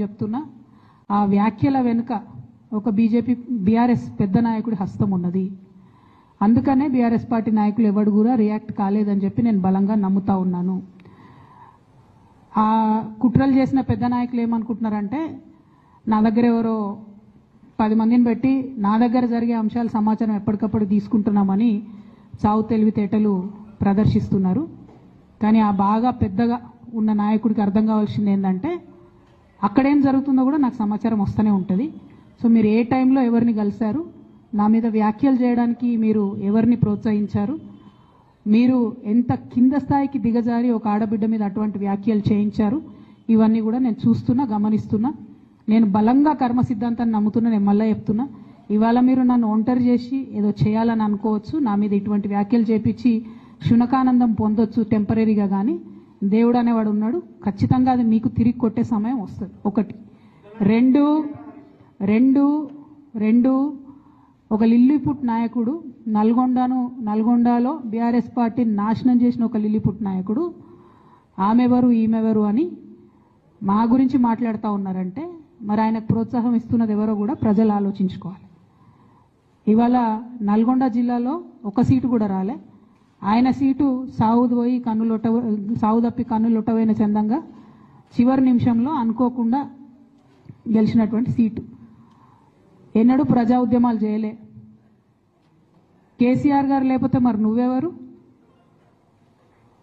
చెప్తున్నా ఆ వ్యాఖ్యల వెనుక ఒక బీజేపీ బీఆర్ఎస్ పెద్ద నాయకుడి హస్తం ఉన్నది. అందుకనే బీఆర్ఎస్ పార్టీ నాయకులు ఎవడు కూడా రియాక్ట్ కాలేదని చెప్పి నేను బలంగా నమ్ముతా ఉన్నాను. ఆ కుట్రలు చేసిన పెద్ద నాయకులు ఏమనుకుంటున్నారంటే నా దగ్గర ఎవరో పది మందిని పెట్టి నా దగ్గర జరిగే అంశాల సమాచారం ఎప్పటికప్పుడు తీసుకుంటున్నామని చావు తెలివితేటలు ప్రదర్శిస్తున్నారు. కానీ ఆ బాగా పెద్దగా ఉన్న నాయకుడికి అర్థం కావాల్సింది ఏంటంటే అక్కడేం జరుగుతుందో కూడా నాకు సమాచారం వస్తూనే ఉంటుంది. సో మీరు ఏ టైంలో ఎవరిని కలిశారు నా మీద వ్యాఖ్యలు చేయడానికి మీరు ఎవరిని ప్రోత్సహించారు మీరు ఎంత కింద స్థాయికి దిగజారి ఒక ఆడబిడ్డ మీద అటువంటి వ్యాఖ్యలు చేయించారు ఇవన్నీ కూడా నేను చూస్తున్నా గమనిస్తున్నా. నేను బలంగా కర్మ సిద్ధాంతాన్ని నమ్ముతున్నా నేను మళ్ళీ చెప్తున్నా. ఇవాళ మీరు నన్ను ఒంటరి చేసి ఏదో చేయాలని అనుకోవచ్చు నా మీద ఇటువంటి వ్యాఖ్యలు చేపించి శునకానందం పొందొచ్చు టెంపరీగా కానీ దేవుడు అనేవాడు ఉన్నాడు. ఖచ్చితంగా అది మీకు తిరిగి కొట్టే సమయం వస్తుంది. ఒకటి. రెండు రెండు రెండు. ఒక లిల్లీపుట్ నాయకుడు నల్గొండను నల్గొండలో బీఆర్ఎస్ పార్టీని నాశనం చేసిన ఒక లిల్లీపుట్ నాయకుడు ఆమెవరు ఈమెవరు అని మా గురించి మాట్లాడుతూ ఉన్నారంటే మరి ఆయనకు ప్రోత్సాహం ఇస్తున్నది ఎవరో కూడా ప్రజలు ఆలోచించుకోవాలి. ఇవాళ నల్గొండ జిల్లాలో ఒక సీటు కూడా రాలే. ఆయన సీటు సావుది పోయి కన్నులొట్ట సావు తప్పి కన్నులొట్టపోయిన చందంగా చివరి నిమిషంలో అనుకోకుండా గెలిచినటువంటి సీటు. ఎన్నడూ ప్రజా ఉద్యమాలు చేయలే. కేసీఆర్ గారు లేకపోతే మరి నువ్వెవరు?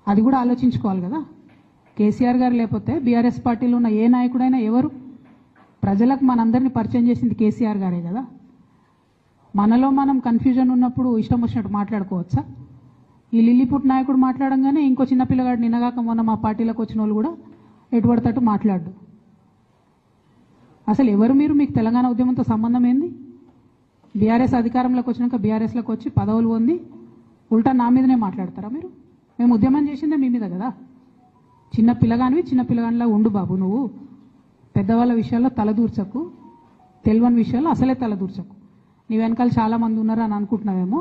అది కూడా ఆలోచించుకోవాలి కదా. కేసీఆర్ గారు లేకపోతే బీఆర్ఎస్ పార్టీలో ఉన్న ఏ నాయకుడైనా ఎవరు? ప్రజలకు మనందరినీ పరిచయం చేసింది కేసీఆర్ గారే కదా. మనలో మనం కన్ఫ్యూజన్ ఉన్నప్పుడు ఇష్టం వచ్చినట్టు మాట్లాడుకోవచ్చా? ఈ లిల్లీపుట్ నాయకుడు మాట్లాడంగానే ఇంకో చిన్న పిల్లగాడు నిన్నగాక మొన్న మా పార్టీలోకి వచ్చిన వాళ్ళు కూడా ఎటుపడతట్టు మాట్లాడు అసలు ఎవరు మీరు? మీకు తెలంగాణ ఉద్యమంతో సంబంధం ఏంది? బీఆర్ఎస్ అధికారంలోకి వచ్చినాక బీఆర్ఎస్లోకి వచ్చి పదవులు పొంది ఉల్టా నా మీదనే మాట్లాడతారా మీరు? మేము ఉద్యమం చేసిందే మీ మీద కదా? చిన్న పిల్లగానివి చిన్న పిల్లగానిలా ఉండు బాబు నువ్వు. పెద్దవాళ్ళ విషయాల్లో తలదూర్చకు తెలివని విషయాల్లో అసలే తలదూర్చకు నీ వెనకాల చాలామంది ఉన్నారని ఉన్నారు అని అనుకుంటున్నావేమో.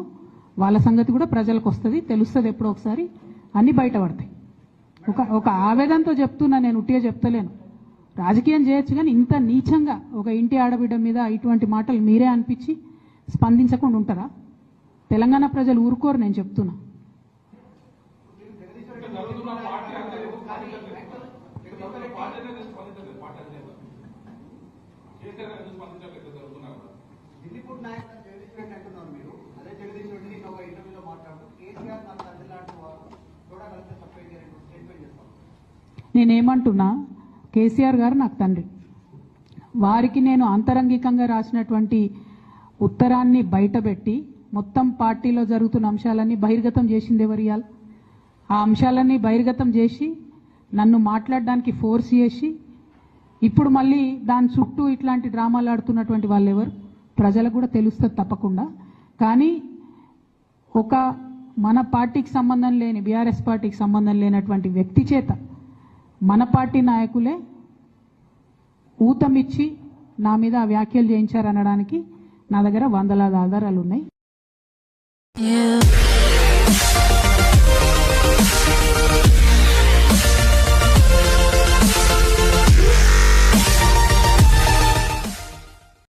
వాళ్ళ సంగతి కూడా ప్రజలకు వస్తుంది తెలుస్తుంది ఎప్పుడో ఒకసారి అన్నీ బయటపడతాయి. ఒక ఒక ఆవేదనతో చెప్తున్నా నేను ఉట్టిగా చెప్తలేను. రాజకీయం చేయొచ్చు కానీ ఇంత నీచంగా ఒక ఇంటి ఆడబిడ్డ మీద ఇటువంటి మాటలు మీరే అనిపించి స్పందించకుండా ఉంటారా తెలంగాణ ప్రజలు ఊరుకోరు నేను చెప్తున్నా. ఢిల్లీపూట్ నాయకులు జగదీష్ రెడ్డి అంటున్నారు మీరు అదే జగదీష్ రెడ్డి నిన్న ఒక ఇంటర్వ్యూలో మాట్లాడుతూ కేసీఆర్ నా తండ్రి లాంటి వారు కూడా కలిస్తే తప్పేంటి అని స్టేట్మెంట్ చేస్తాం నేనేమంటున్నా కేసీఆర్ గారు నాకు తండ్రి. వారికి నేను అంతరంగికంగా రాసినటువంటి ఉత్తరాన్ని బయటపెట్టి మొత్తం పార్టీలో జరుగుతున్న అంశాలన్నీ బహిర్గతం చేసింది ఎవరు ఆ అంశాలన్నీ బహిర్గతం చేసి నన్ను మాట్లాడడానికి ఫోర్స్ చేసి ఇప్పుడు మళ్ళీ దాని చుట్టూ ఇట్లాంటి డ్రామాలు ఆడుతున్నటువంటి వాళ్ళు ఎవరు? ప్రజలకు కూడా తెలుస్తుంది తప్పకుండా. కానీ ఒక మన పార్టీకి సంబంధం లేని బీఆర్ఎస్ పార్టీకి సంబంధం లేనటువంటి వ్యక్తి చేత మన పార్టీ నాయకులే ఊతమిచ్చి నా మీద వ్యాఖ్యలు చేయించారనడానికి నా దగ్గర వందలాది ఆధారాలు ఉన్నాయి Yeah.